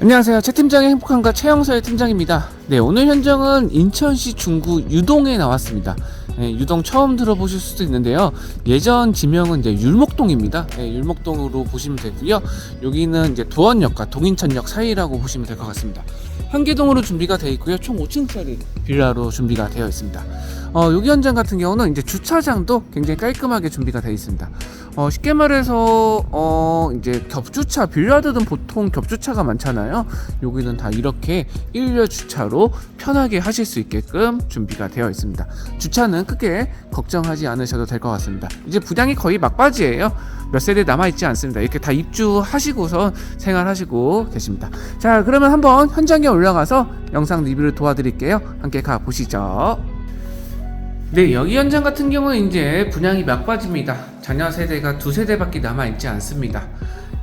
안녕하세요. 최 팀장의 행복한가 최영서의 팀장입니다. 네, 오늘 현장은 인천시 중구 유동에 나왔습니다. 네, 유동 처음 들어보실 수도 있는데요. 예전 지명은 이제 율목동입니다. 네, 율목동으로 보시면 되고요. 여기는 이제 도원역과 동인천역 사이라고 보시면 될 것 같습니다. 한계동으로 준비가 되어 있고요. 총 5층짜리 빌라로 준비가 되어 있습니다. 어, 여기 현장 같은 경우는 이제 주차장도 굉장히 깔끔하게 준비가 되어 있습니다. 어, 쉽게 말해서 어, 이제 겹주차 빌라들은 보통 겹주차가 많잖아요. 여기는 다 이렇게 일렬 주차로 편하게 하실 수 있게끔 준비가 되어 있습니다. 주차는 크게 걱정하지 않으셔도 될 것 같습니다. 이제 분양이 거의 막바지예요. 몇 세대 남아 있지 않습니다. 이렇게 다 입주하시고서 생활하시고 계십니다. 자, 그러면 한번 현장에 올라가서 영상 리뷰를 도와드릴게요. 함께 가 보시죠. 네, 여기 현장 같은 경우는 이제 분양이 막바지입니다. 자녀 세대가 두 세대밖에 남아 있지 않습니다.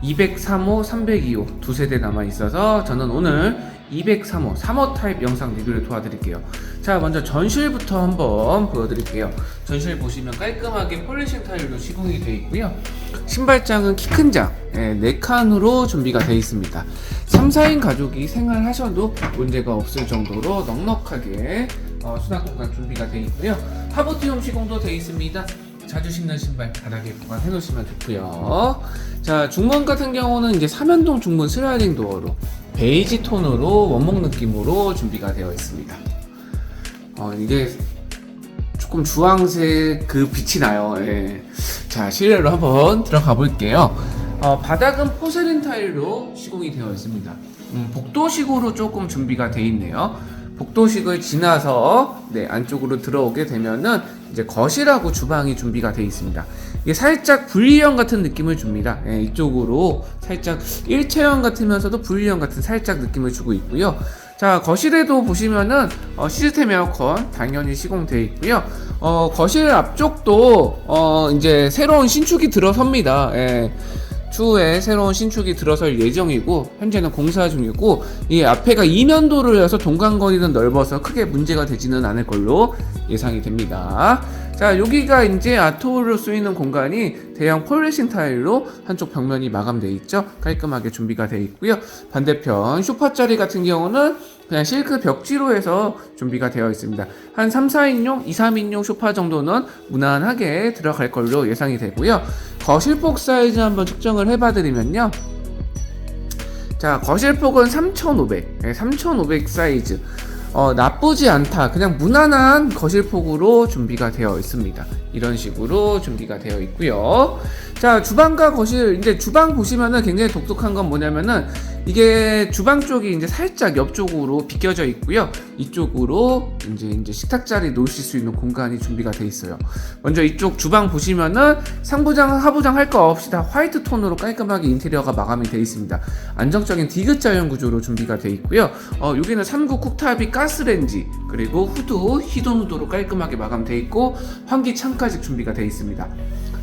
203호, 302호 두 세대 남아 있어서 저는 오늘 203호, 3호 타입 영상 리뷰를 도와드릴게요. 자, 먼저 전실부터 한번 보여드릴게요. 전실 보시면 깔끔하게 폴리싱 타일로 시공이 되어 있고요. 신발장은 키 큰 장, 네, 4칸으로 준비가 되어 있습니다. 3, 4인 가족이 생활하셔도 문제가 없을 정도로 넉넉하게 어, 수납 공간 준비가 되어 있고요. 하부티움 시공도 되어 있습니다. 자주 신는 신발 바닥에 보관해 놓으시면 좋고요. 자 중문 같은 경우는 이제 삼연동 중문 슬라이딩 도어로 베이지 톤으로 원목 느낌으로 준비가 되어 있습니다. 어, 이게 조금 주황색 그 빛이 나요. 예. 자 실내로 한번 들어가 볼게요. 어, 바닥은 포세린 타일로 시공이 되어 있습니다. 음, 복도식으로 조금 준비가 되어 있네요. 복도식을 지나서 네, 안쪽으로 들어오게 되면은 이제 거실하고 주방이 준비가 되어 있습니다. 이게 살짝 분리형 같은 느낌을 줍니다. 예, 이쪽으로 살짝 일체형 같으면서도 분리형 같은 살짝 느낌을 주고 있고요. 자 거실에도 보시면은 어, 시스템 에어컨 당연히 시공되어 있고요. 어, 거실 앞쪽도 어, 이제 새로운 신축이 들어섭니다. 예. 추후에 새로운 신축이 들어설 예정이고 현재는 공사 중이고 이 앞에가 이면도를 해서 동간거리는 넓어서 크게 문제가 되지는 않을 걸로 예상이 됩니다. 자 여기가 이제 아트홀로 쓰이는 공간이 대형 폴리싱 타일로 한쪽 벽면이 마감되어 있죠. 깔끔하게 준비가 되어 있고요. 반대편 쇼파 자리 같은 경우는 그냥 실크 벽지로 해서 준비가 되어 있습니다. 한 3, 4인용, 2, 3인용 쇼파 정도는 무난하게 들어갈 걸로 예상이 되고요. 거실폭 사이즈 한번 측정을 해봐드리면요. 자, 거실폭은 3,500, 네, 3,500 사이즈. 어, 나쁘지 않다. 그냥 무난한 거실폭으로 준비가 되어 있습니다. 이런 식으로 준비가 되어 있고요. 자, 주방과 거실, 이제 주방 보시면은 굉장히 독특한 건 뭐냐면은 이게 주방 쪽이 이제 살짝 옆쪽으로 비껴져 있고요. 이쪽으로 이제 이제 식탁 자리 놓으실 수 있는 공간이 준비가 돼 있어요. 먼저 이쪽 주방 보시면은 상부장, 하부장 할 거 없이 다 화이트 톤으로 깔끔하게 인테리어가 마감이 돼 있습니다. 안정적인 디귿자형 구조로 준비가 돼 있고요. 어, 여기는 3구 쿡탑이 가스레인지 그리고 후드 히돈 후드로 깔끔하게 마감돼 있고 환기 창까지 준비가 돼 있습니다.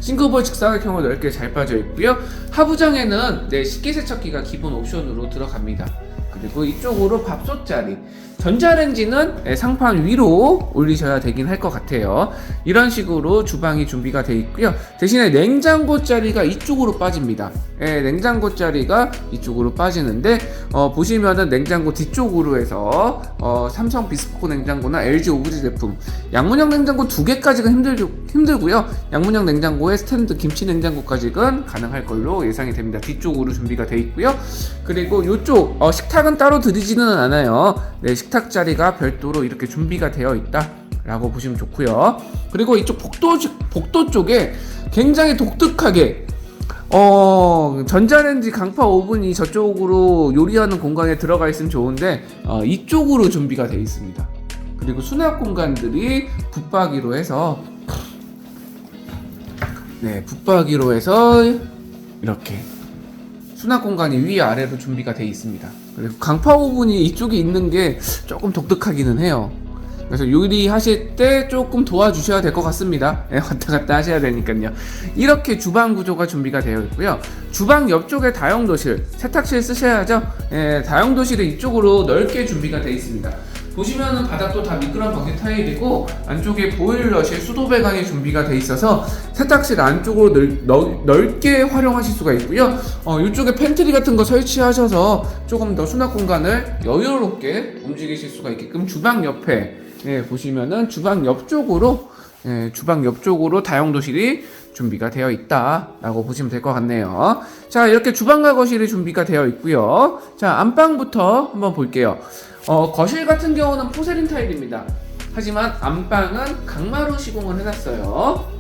싱크볼 직사각 형으로 넓게 잘 빠져 있고요. 하부장에는 네, 식기세척기가 기본 옵션으로 들어갑니다. 그리고 이쪽으로 밥솥 자리. 전자레인지는 네, 상판 위로 올리셔야 되긴 할 것 같아요. 이런 식으로 주방이 준비가 되어 있고요. 대신에 냉장고 자리가 이쪽으로 빠집니다. 네, 냉장고 자리가 이쪽으로 빠지는데 어, 보시면은 냉장고 뒤쪽으로 해서 어, 삼성 비스포크 냉장고나 LG 오브제 제품 양문형 냉장고 두 개까지는 힘들, 힘들고요. 양문형 냉장고에 스탠드 김치 냉장고까지는 가능할 걸로 예상이 됩니다. 뒤쪽으로 준비가 되어 있고요. 그리고 이쪽 어, 식탁은 따로 들이지는 않아요. 네, 식탁 자리가 별도로 이렇게 준비가 되어 있다. 라고 보시면 좋고요. 그리고 이쪽 복도 복도 쪽에 굉장히 독특하게 어 전자레인지 강파 오븐이 저쪽으로 요리하는 공간에 들어가 있으면 좋은데 어, 이쪽으로 준비가 되어 있습니다. 그리고 수납 공간들이 붙박이로 해서 네 붙박이로 해서 이렇게 수납 공간이 위아래로 준비가 되어 있습니다. 그리고 강파 오븐이 이쪽에 있는 게 조금 독특하기는 해요. 그래서 요리하실 때 조금 도와주셔야 될 것 같습니다. 예, 왔다 갔다 하셔야 되니까요. 이렇게 주방 구조가 준비가 되어 있고요. 주방 옆쪽에 다용도실, 세탁실 쓰셔야죠. 예, 다용도실이 이쪽으로 넓게 준비가 되어 있습니다. 보시면은 바닥도 다 미끄럼 방지 타일이고 안쪽에 보일러실 수도 배관이 준비가 돼 있어서 세탁실 안쪽으로 넓, 넓, 넓 게 활용하실 수가 있고요. 어, 이쪽에 팬트리 같은 거 설치하셔서 조금 더 수납 공간을 여유롭게 움직이실 수가 있게끔 주방 옆에 예, 보시면은 주방 옆쪽으로 예, 주방 옆쪽으로 다용도실이 준비가 되어 있다라고 보시면 될 것 같네요. 자, 이렇게 주방과 거실이 준비가 되어 있고요. 자, 안방부터 한번 볼게요. 어, 거실 같은 경우는 포세린 타일입니다. 하지만 안방은 강마루 시공을 해놨어요.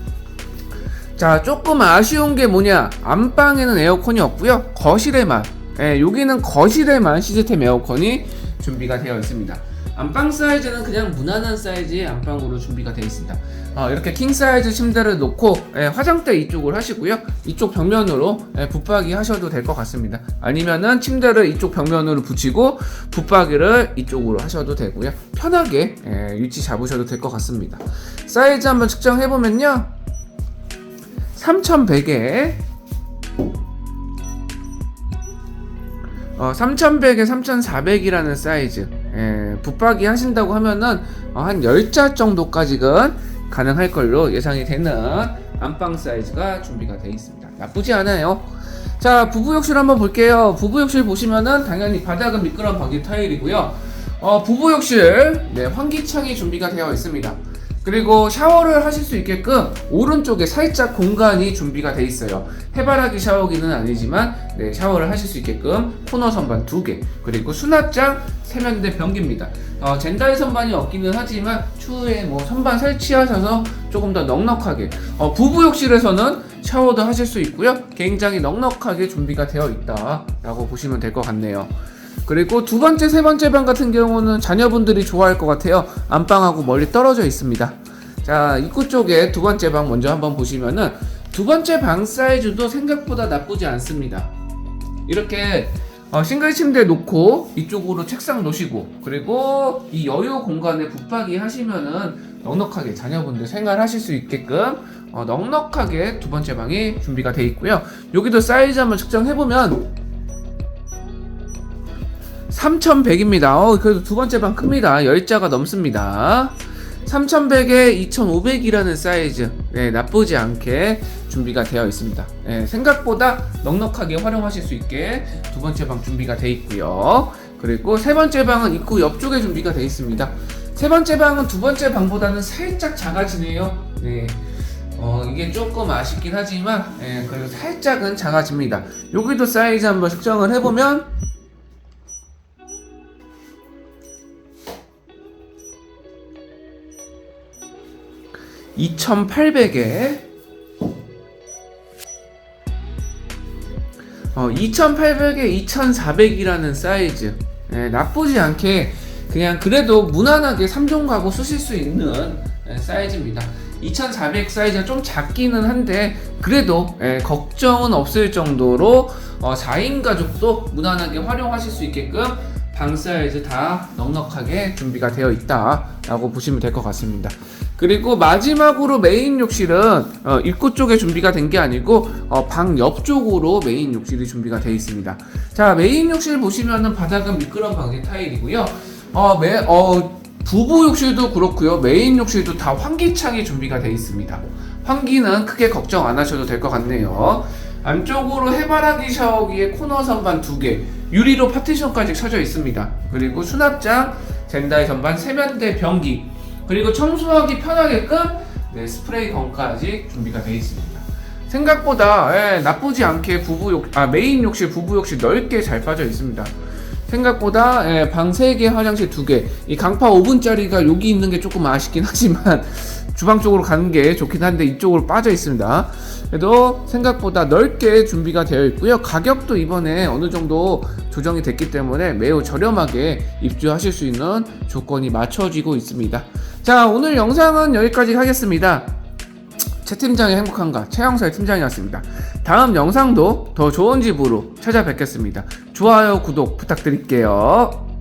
자, 조금 아쉬운 게 뭐냐? 안방에는 에어컨이 없고요. 거실에만, 예, 여기는 거실에만 시스템 에어컨이 준비가 되어 있습니다. 안방 사이즈는 그냥 무난한 사이즈의 안방으로 준비가 되어 있습니다. 어, 이렇게 킹 사이즈 침대를 놓고 예, 화장대 이쪽을 하시고요. 이쪽 벽면으로 예, 붙박이 하셔도 될 것 같습니다. 아니면은 침대를 이쪽 벽면으로 붙이고 붙박이를 이쪽으로 하셔도 되고요. 편하게 예, 위치 잡으셔도 될 것 같습니다. 사이즈 한번 측정해 보면요. 3100에 어, 3100에 3400이라는 사이즈 예, 붙박이 하신다고 하면은 어, 한 10자 정도까지는 가능할 걸로 예상이 되는 안방 사이즈가 준비가 되어 있습니다. 나쁘지 않아요. 자 부부 욕실 한번 볼게요. 부부 욕실 보시면은 당연히 바닥은 미끄럼 방지 타일이고요. 어, 부부 욕실 네, 환기창이 준비가 되어 있습니다. 그리고 샤워를 하실 수 있게끔 오른쪽에 살짝 공간이 준비가 돼 있어요. 해바라기 샤워기는 아니지만 네, 샤워를 하실 수 있게끔 코너 선반 두 개, 그리고 수납장 세면대 변기입니다. 어, 젠다이 선반이 없기는 하지만 추후에 뭐 선반 설치하셔서 조금 더 넉넉하게 어, 부부욕실에서는 샤워도 하실 수 있고요. 굉장히 넉넉하게 준비가 되어 있다라고 보시면 될 것 같네요. 그리고 두 번째, 세 번째 방 같은 경우는 자녀분들이 좋아할 것 같아요. 안방하고 멀리 떨어져 있습니다. 자, 입구 쪽에 두 번째 방 먼저 한번 보시면은 두 번째 방 사이즈도 생각보다 나쁘지 않습니다. 이렇게 어, 싱글 침대 놓고 이쪽으로 책상 놓으시고 그리고 이 여유 공간에 붙박이 하시면은 넉넉하게 자녀분들 생활하실 수 있게끔 어, 넉넉하게 두 번째 방이 준비가 되어 있고요. 여기도 사이즈 한번 측정해 보면 3100입니다. 어, 그래도 두 번째 방 큽니다. 10자가 넘습니다. 3100에 2500이라는 사이즈. 네, 나쁘지 않게 준비가 되어 있습니다. 네, 생각보다 넉넉하게 활용하실 수 있게 두 번째 방 준비가 되어 있고요. 그리고 세 번째 방은 입구 옆쪽에 준비가 되어 있습니다. 세 번째 방은 두 번째 방보다는 살짝 작아지네요. 네. 어, 이게 조금 아쉽긴 하지만, 예, 그래도 살짝은 작아집니다. 여기도 사이즈 한번 측정을 해보면, 2800에 어, 2800에 2400이라는 사이즈. 예, 나쁘지 않게 그냥 그래도 무난하게 3종 가구 쓰실 수 있는 예, 사이즈입니다. 2400 사이즈가 좀 작기는 한데 그래도 예, 걱정은 없을 정도로 어, 4인 가족도 무난하게 활용하실 수 있게끔 방 사이즈 다 넉넉하게 준비가 되어 있다라고 보시면 될 것 같습니다. 그리고 마지막으로 메인 욕실은 어, 입구 쪽에 준비가 된 게 아니고 어, 방 옆쪽으로 메인 욕실이 준비가 되어 있습니다. 자 메인 욕실 보시면은 바닥은 미끄럼 방지 타일이고요. 어, 매, 어, 부부 욕실도 그렇고요. 메인 욕실도 다 환기창이 준비가 되어 있습니다. 환기는 크게 걱정 안 하셔도 될 것 같네요. 안쪽으로 해바라기 샤워기에 코너 선반 두 개, 유리로 파티션까지 쳐져 있습니다. 그리고 수납장, 젠다이 선반, 세면대 변기, 그리고 청소하기 편하게끔 네, 스프레이 건까지 준비가 되어 있습니다. 생각보다 예, 나쁘지 않게 부부 욕, 아 메인 욕실, 부부 욕실 넓게 잘 빠져 있습니다. 생각보다 예, 방 3개, 화장실 2개. 이 강파 5분짜리가 여기 있는 게 조금 아쉽긴 하지만 주방 쪽으로 가는 게 좋긴 한데 이쪽으로 빠져 있습니다. 그래도 생각보다 넓게 준비가 되어 있고요. 가격도 이번에 어느 정도 조정이 됐기 때문에 매우 저렴하게 입주하실 수 있는 조건이 맞춰지고 있습니다. 자, 오늘 영상은 여기까지 하겠습니다. 최 팀장의 행복한가 최영사의 팀장이었습니다. 다음 영상도 더 좋은 집으로 찾아뵙겠습니다. 좋아요, 구독 부탁드릴게요.